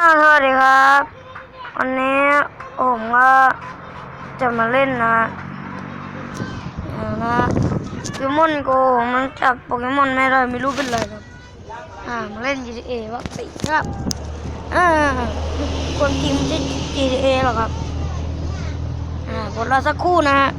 อ่าสวัสดีครับ วันนี้ผมก็จะมาเล่นนะนะโปเกมอนโกมันจับโปเกมอนไม่ได้ไม่รู้เป็นไรครับ อ่ามาเล่น GTA ว่าสิครับอ่าคนจริงไม่ใช่ GTA หรอกครับ อ่ากดรอสักครู่นะฮะ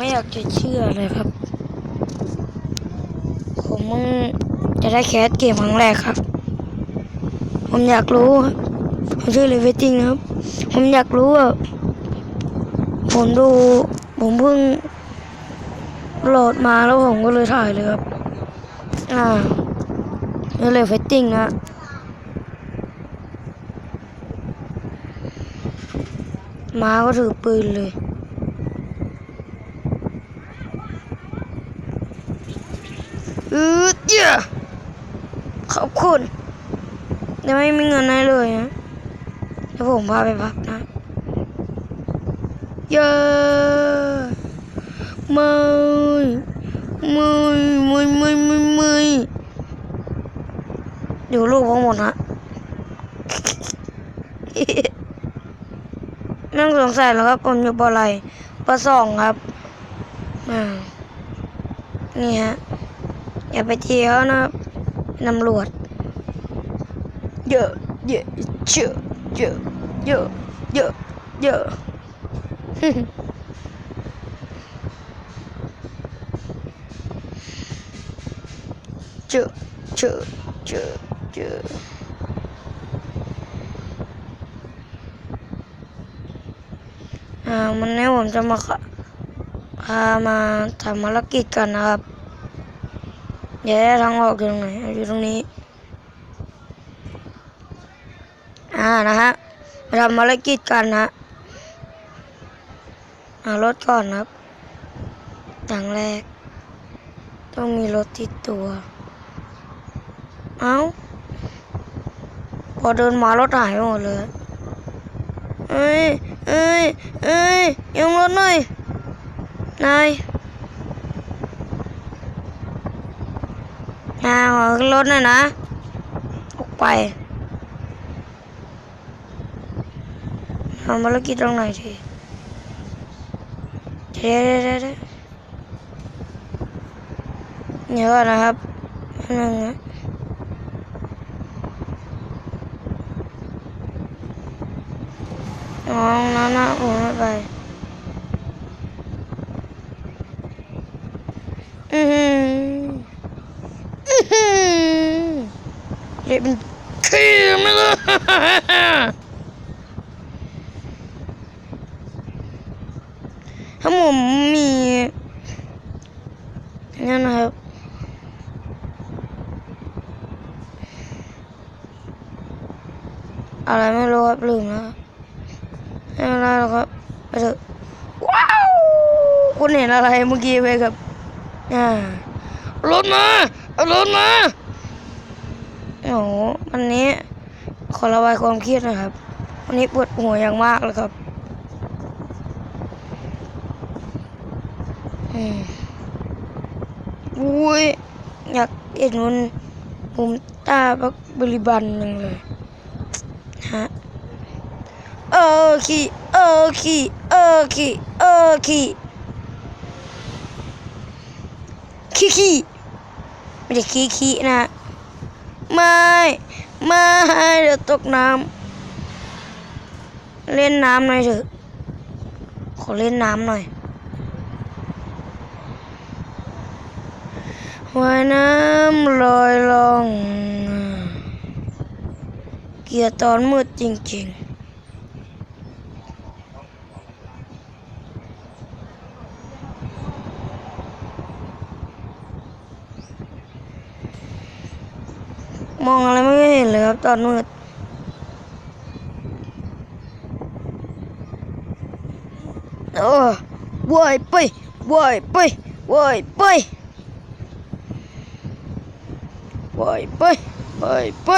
ไม่อยากจะเชื่อเลยครับ ผมมึงจะได้แคสเกมครั้งแรกครับ ผมอยากรู้ครับผมชื่อเลเวติงนะครับ ผมอยากรู้ว่าผมดู ผมเพิ่งโหลดมาแล้วผมก็เลยถ่ายเลยครับ อ่านี่เลเวติงนะมาก็ถือปืนเลย อืดเยอะ ขอบคุณยังไม่มีเงินให้เลยนะเดี๋ยวผมพาไปพักนะเยอะไม่ไม่ไม่ไม่ไม่ไม่เดี๋ยวลูกผมหมดนะนั่งสงสัยแล้วครับ ผมอยู่ปออะไรปอสองครับอ่านี่ฮะอย่าไปเที่ยวนะครับ ตำรวจ เยอะ เยอะ เยอะ เยอะ เยอะ เยอะ เยอะเจอเจอเจอเจออ่าวันนี้ผมจะมาขะพามาทำภารกิจกันนะครับเดี๋ยวทางออกอยู่ตรงไหนอยู่ตรงนี้ อ่านะฮะมาทำภารกิจกันนะหารถก่อนครับอย่างแรก ต้องมีรถติดตัว เอ้า พอเดินมารถหายหมดเลย เอ้ย เอ้ย เอ้ยยังรถหน่อย นาย อ่าขอขึ้นรถน่อยนะออกไปทำภารกิจตรงไหนทีเดี๋ยวเดี๋ยวเดี๋ยวเดี๋ยวนะครับนึงนะน้องนะนนะผมไม่ไป อือหืออื้อหือ เละเป็นขี้ไม่เลยถ้าผมมีนั่นนะครับอะไรไม่รู้ครับลืมแล้วไม่เป็นไรหรอกครับไปเถอะว้าวคุณเห็นอะไรเมื่อกี้ไหมครับอ่ารถมา เอารถมาโอ้โหวันนี้ขอระบายความเครียดนะครับ วันนี้ปวดหัวอย่างมากเลยครับอืมอุ้ยอยากเห็นมันผมตาบักบริบันหนึ่งเลยฮะเออขี่เออขี่เอเออขี่ขี้ขี้ ไม่ใช่ขี้ขี้นะ ไม่ ไม่เดี๋ยวตกน้ำ เล่นน้ำหน่อยเถอะ ขอเล่นน้ำหน่อยว่ายน้ำลอยลง เกียดตอนมืดจริง ๆ มองอะไรไม่เห็นเลยครับ ตอนมืดโอ้วายไปวายไปวายไปวายไปวายไป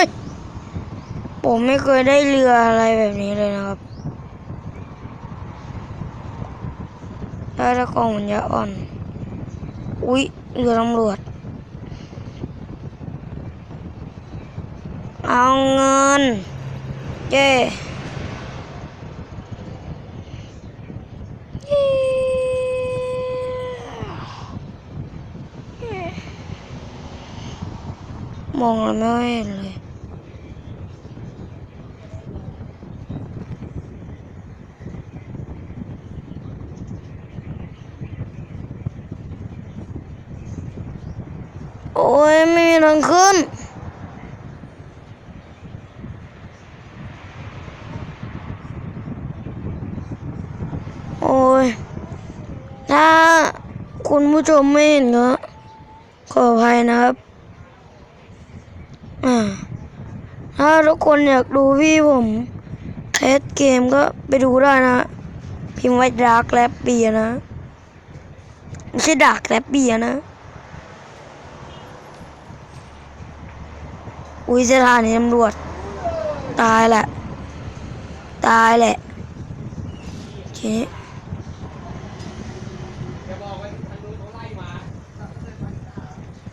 ผมไม่เคยได้เรืออะไรแบบนี้เลยนะครับได้ถ้ากองมันยาอ่อน อุ๊ยเรือตำรวจ เอาเงิน เย้มองแล้วไม่เห็นเลยโอ้ยไม่มีทางขึ้น โอ้ย ถ้า คุณผู้ชมไม่เห็นก็ขออภัยนะครับ อ่า ถ้าทุกคนอยากดูพี่ผมเทสเกมก็ไปดูได้นะ พิมพ์ไว้ดาร์กแลบเบียนะ ไม่ใช่ดาร์กแลบเบียนะ อุ้ยสถานีตำรวจ ตายแหละ ตายแหละทีนี้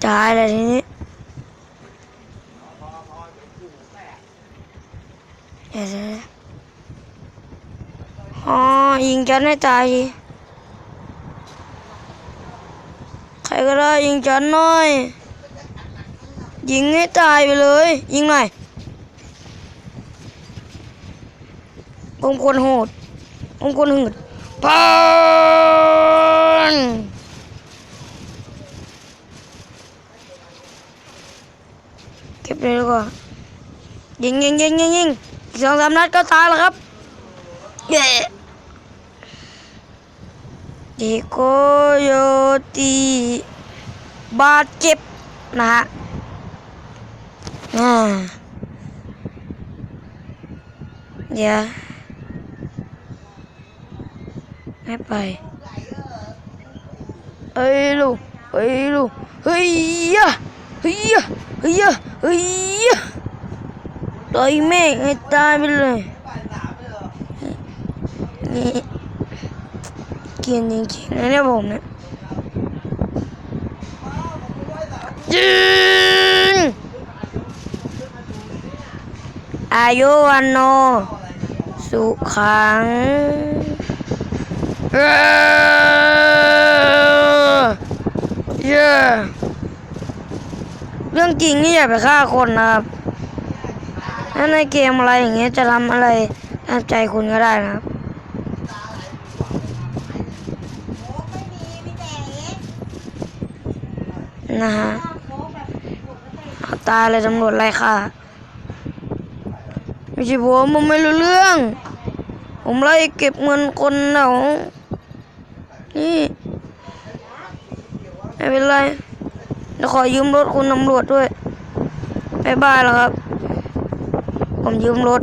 ตายแหละทีนี้เดี๋ยวอ๋อยิงจนให้ตายทีใครก็ได้ยิงจนหน่อย ยิงให้ตายไปเลย ยิงหน่อยผมคนโหดผมคนหืดปัง เก็บเลยดีกว่ายิงยิงยิงยิงยิงอีกสองสามนัดก็ตายแล้วครับเย้ดิโกโยตีบาดเจ็บนะฮะอ่าเดี๋ยวไม่ไปเอ้ยลูกเอ้ยลูกเฮ้ยยะเฮ้ยยะเฮ้ยยะ เฮ้ยต่อยแม่งให้ตายไปเลยนี่เกียนจริงๆนะเนี่ยผมเนี่ยจริงอายุวันโน สุขังเอ้อเย้ เรื่องจริงนี่อย่าไปฆ่าคนนะครับถ้าในเกมอะไรอย่างเงี้ยจะทำอะไรตามใจคุณก็ได้นะครับนะฮะเอาตายเลยตำรวจไล่ฆ่าไม่ใช่ผมผมไม่รู้เรื่อง ผมไล่เก็บเงินคนเนานี่ไม่เป็นไร เดี๋ยวขอยืมรถคุณตำรวจด้วยบายบายแล้วครับ ผมยืมรถ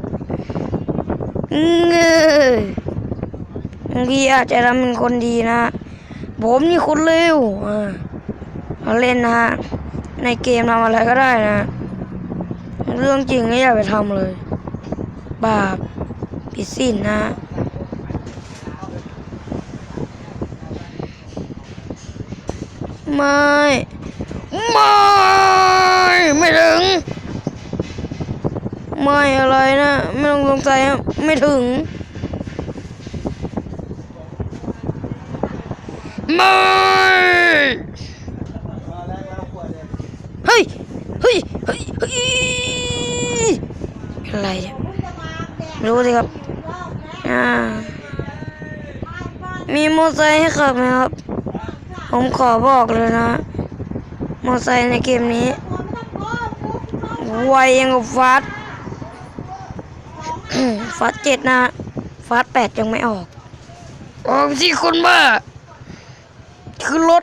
เงยบางทีอาจจะทำเป็นคนดีนะ ผมนี่คนเลวมาเล่นนะฮะ ในเกมทำอะไรก็ได้นะ เรื่องจริงก็อย่าไปทำเลย บาปผิดศีลนะไม่ ไม่ไม่ถึง ไม่อะไรนะ ไม่ต้องสงสัยไม่ถึง ไม่เฮ้ยเฮ้ยเฮ้ยเฮ้ยอะไรเนี่ยไม่รู้สิครับ อ่า มีมอเตอร์ไซค์ให้ขับไหมครับ ผมขอบอกเลยนะ มอไซค์ในเกมนี้ไวยังกับฟัดฟัดเจ็ดนะฟัดแปดยังไม่ออกออกที่คนบ้าคือรถ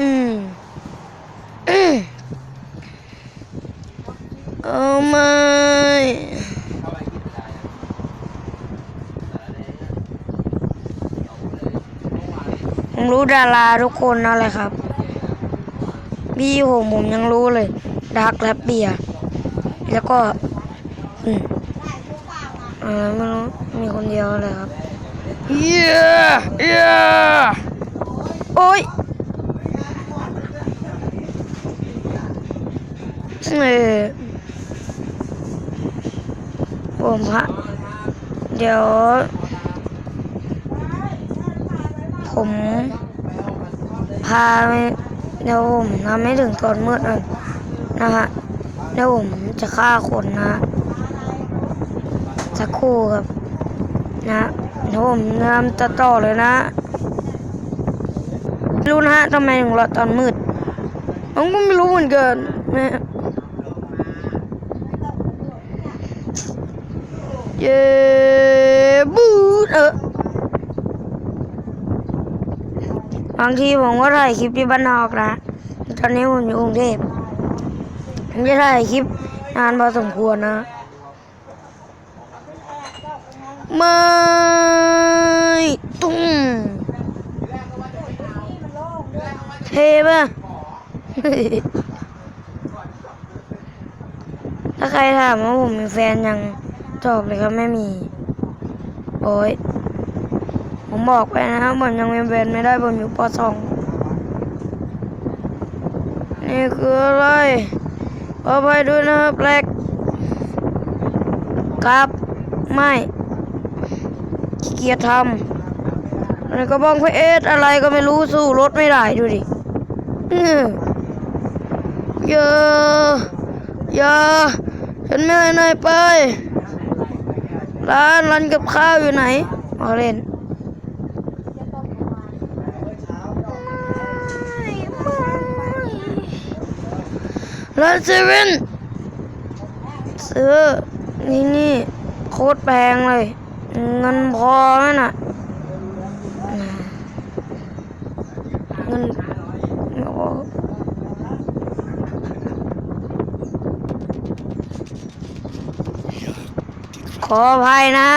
อืม อืมเอาไม่ผม รู้ดาราทุกคนนั่นแหละครับพี่ผมผมยังรู้เลยดักแรบเบียร์แล้วก็อืมเออไม่รู้มีคนเดียวเลยครับเย้เย้โอ้ยเออผมฮะเดี๋ยวผม พาไปเดี๋ยวผมทำไม่ถึงตอนมืดเลยนะฮะเดี๋ยวผมจะฆ่าคนนะ สักครู่ครับ นะเดี๋ยวผมทำต่อต่อเลยนะรู้นะฮะทำไมถึงรอตอนมืดผมก็ไม่รู้เหมือนกันนะเย้บูดเออ บางทีผมก็ถ่ายคลิปที่บ้านนอกนะ ตอนนี้ผมอยู่กรุงเทพผมจะถ่ายคลิปนานพอสมควรนะไม่ตุ้มเทป่ะถ้าใครถามว่าผมมีแฟนยังตอบเลยครับไม่มี โอ้ย บอกไปนะครับผมยังมีแฟนไม่ได้ผมอยู่ปสองนี่คืออะไรขอไปด้วยนะครับแบล็กครับ ไม่ขี้เกียจทำอะไรก็บ้องพระเอสอะไรก็ไม่รู้สู้รถไม่ได้ดูดิเยอะอย่าฉันไม่ให้นายไป ร้านร้านกับข้าวอยู่ไหนมาเล่น ร้านเซเว่นซื้อ นี่นี่โคตรแพงเลย เงินพอไหมน่ะ เงินไม่พอขออภัยนะ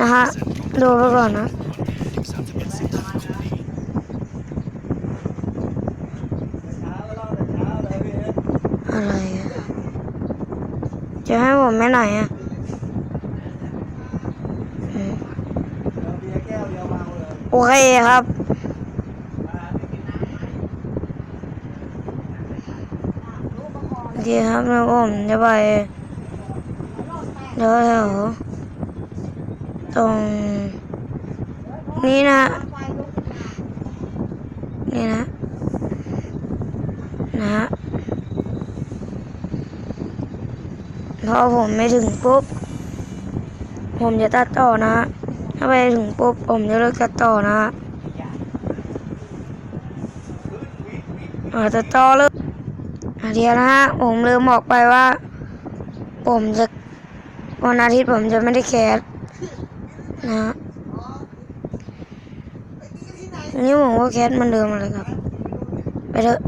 นะฮะดูไปก่อนนะ อะไรอะจะให้ ผมไปไหนอะอืมโอเคครับโอเคครับแล้วผมจะไปเดี๋ยวแถวตรงนี้นะ นี่นะ นะฮะ พอผมไม่ถึงปุ๊บ ผมจะตัดต่อนะ ถ้าไปถึงปุ๊บ ผมจะเลิกตัดต่อนะอาตัดต่อเลยอะเดียวนะฮะ ผมลืมบอกไปว่า ผมจะวันอาทิตย์ผมจะไม่ได้แคสนะ นี่ผมก็แคสเหมันเดิมเลยครับ ไปเถอะ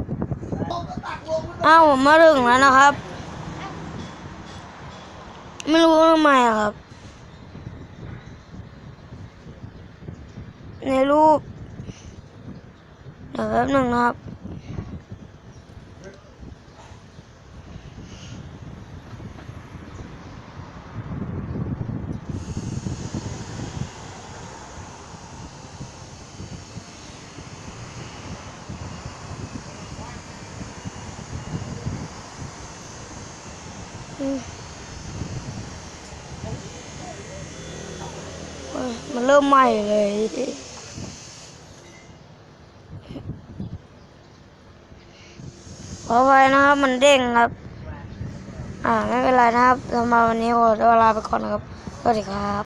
อ้าวผมมาถึงแล้วนะครับ ไม่รู้ทำไมครับ ในรูป เดี๋ยวแป๊บหนึ่งนะครับเอ้ยมันเริ่มใหม่เลยขอไปนะครับ มันเด้งครับ อ่า ไม่เป็นไรนะครับสำหรับวันนี้ขอเวลาไปก่อนนะครับ สวัสดีครับ